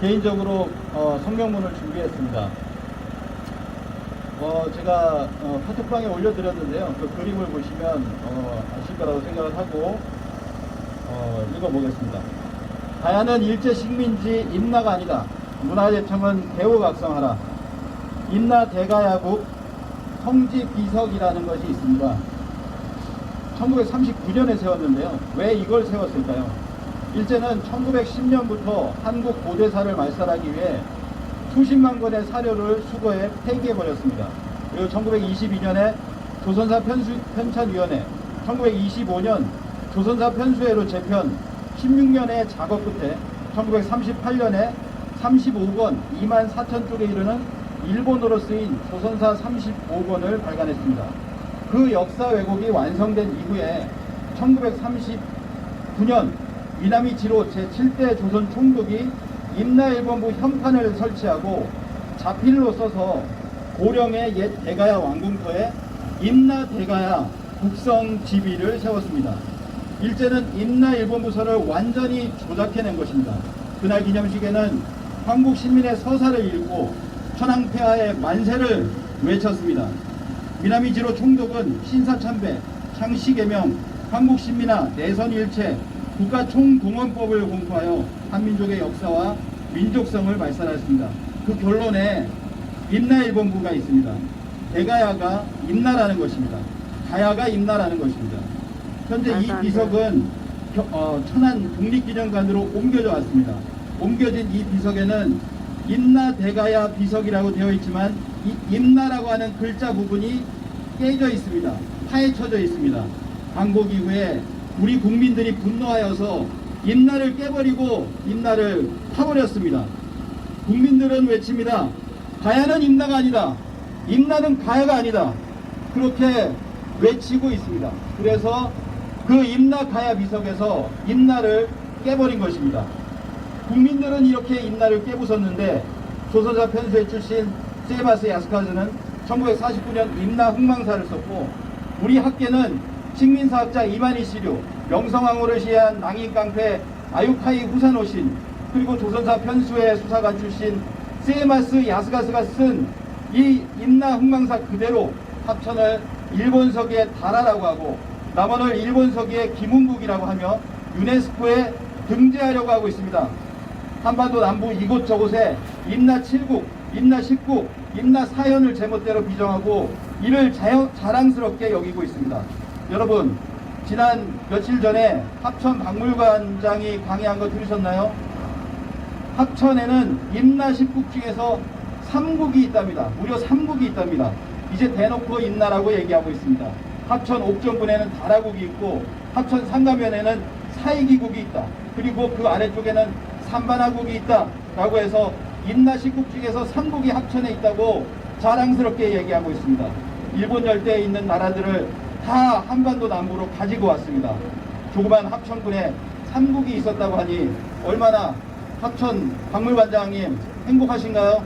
개인적으로 어, 성명문을 준비했습니다. 어, 제가 어, 카톡방에 올려드렸는데요. 그 그림을 보시면 어, 아실 거라고 생각을 하고 어, 읽어보겠습니다. 가야는 일제 식민지 임나가 아니다. 문화재청은 개호각성하라. 임나 대가야국 성지 비석이라는 것이 있습니다. 1939년에 세웠는데요. 왜 이걸 세웠을까요? 일제는 1910년부터 한국 고대사를 말살하기 위해 수십만 건의 사료를 수거해 폐기해버렸습니다. 그리고 1922년에 조선사 편수, 편찬위원회, 1925년 조선사 편수회로 재편, 16년의 작업 끝에 1938년에 35권 2만 4천 쪽에 이르는 일본어로 쓰인 조선사 35권을 발간했습니다. 그 역사 왜곡이 완성된 이후에 1939년 미나미 지로 제7대 조선 총독이 임나일본부 현판을 설치하고 자필로 써서 고령의 옛 대가야 왕궁터에 임나 대가야 국성 지비를 세웠습니다. 일제는 임나 일본부서를 완전히 조작해낸 것입니다. 그날 기념식에는 한국 시민의 서사를 읽고 천황폐하의 만세를 외쳤습니다. 미나미지로 총독은 신사참배, 창시개명, 한국신민화, 내선일체, 국가총동원법을 공포하여 한민족의 역사와 민족성을 말살하였습니다. 그 결론에 임나일본부가 있습니다. 대가야가 임나라는 것입니다. 가야가 임나라는 것입니다. 현재 이. 비석은 겨- 어, 천안 국립기념관으로 옮겨져 왔습니다. 옮겨진 이 비석에는 임나 대가야 비석이라고 되어 있지만 이 임나라고 하는 글자 부분이 깨져 있습니다. 파헤쳐져 있습니다. 광복 이후에 우리 국민들이 분노하여서 임나를 깨버리고 임나를 파버렸습니다. 국민들은 외칩니다. 가야는 임나가 아니다. 임나는 가야가 아니다. 그렇게 외치고 있습니다. 그래서 그 임나 가야 비석에서 임나를 깨버린 것입니다. 국민들은 이렇게 임나를 깨부쉈는데 조선사 편수의 출신 세바스 야스카즈는 1949년 임나 흥망사를 썼고 우리 학계는 식민사학자 이만희 시류, 명성황후를 시해한 낭인깡패 아유카이 후사노신 그리고 조선사 편수의 수사관 출신 세마스 야스가스가 쓴이 임나 흥망사 그대로 합천을 일본서기의 다라라고 하고 남원을 일본서기의 김은국이라고 하며 유네스코에 등재하려고 하고 있습니다. 한반도 남부 이곳저곳에 임나 7국, 임나 10국, 임나 사현을 제멋대로 비정하고 이를 자연, 자랑스럽게 여기고 있습니다. 여러분, 지난 며칠 전에 합천 박물관장이 강의한 거 들으셨나요? 합천에는 임나 10국 중에서 3국이 있답니다. 무려 3국이 있답니다. 이제 대놓고 임나라고 얘기하고 있습니다. 합천 옥정군에는 다라국이 있고 합천 상가면에는 사이기국이 있다. 그리고 그 아래쪽에는 삼바나국이 있다. 라고 해서 임나 10국 중에서 3국이 합천에 있다고 자랑스럽게 얘기하고 있습니다. 일본 열대에 있는 나라들을 다 한반도 남부로 가지고 왔습니다. 조그만 합천군에 3국이 있었다고 하니 얼마나 합천 박물관장님 행복하신가요?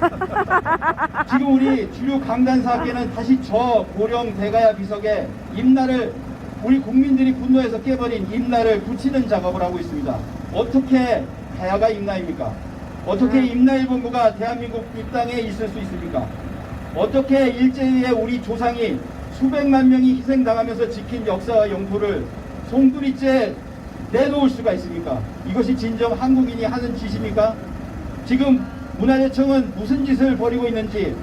지금 우리 주류 강단사학계는 다시 저 고령 대가야 비석에 임나를 우리 국민들이 분노해서 깨버린 임나를 붙이는 작업을 하고 있습니다. 어떻게 가야가 임나입니까? 어떻게 음. 임나일본부가 대한민국 이 땅에 있을 수 있습니까? 어떻게 일제의 우리 조상이 수백만 명이 희생당하면서 지킨 역사와 영토를 송두리째 내놓을 수가 있습니까? 이것이 진정 한국인이 하는 짓입니까? 지금 문화재청은 무슨 짓을 벌이고 있는지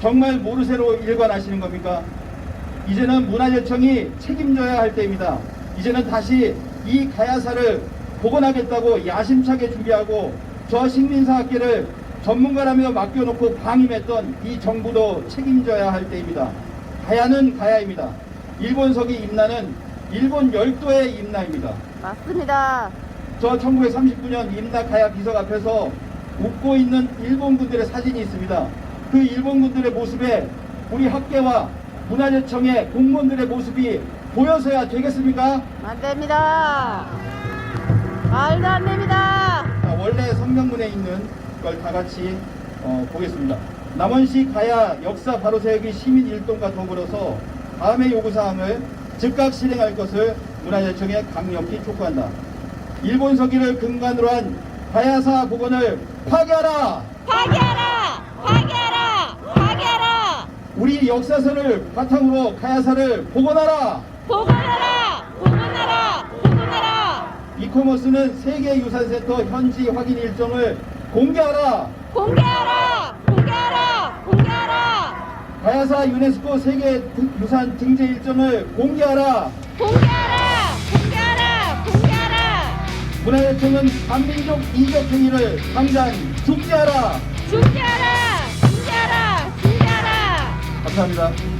정말 모르쇠로 일관하시는 겁니까? 이제는 문화재청이 책임져야 할 때입니다. 이제는 다시 이 가야사를 복원하겠다고 야심차게 준비하고 저 식민사학계를 전문가라며 맡겨놓고 방임했던 이 정부도 책임져야 할 때입니다. 가야는 가야입니다. 일본석이 임나는 일본 열도의 임나입니다. 맞습니다. 저 1939년 임나 가야 비석 앞에서 웃고 있는 일본군들의 사진이 있습니다. 그 일본군들의 모습에 우리 학계와 문화재청의 공무원들의 모습이 보여서야 되겠습니까? 안 됩니다. 말도 안 됩니다. 자, 원래 성명문에 있는 걸 다 같이 어, 보겠습니다. 남원시 가야 역사 바로 세우기 시민 일동과 더불어서 다음의 요구사항을 즉각 실행할 것을 문화재청에 강력히 촉구한다. 일본 서기를 근간으로 한 가야사 복원을 파괴하라. 파괴하라! 파괴하라! 파괴하라! 우리 역사서를 바탕으로 가야사를 복원하라. 복원하라! 복원하라! 복원하라! 이코머스는 세계유산센터 현지 확인 일정을 공개하라. 공개하라! 공개하라! 가야사 유네스코 세계 유산 등재 일정을 공개하라. 공개하라! 공개하라! 공개하라! 문화예청은 반민족 이격 행위를 당장 중지하라. 중재하라! 중재하라! 중재하라! 감사합니다.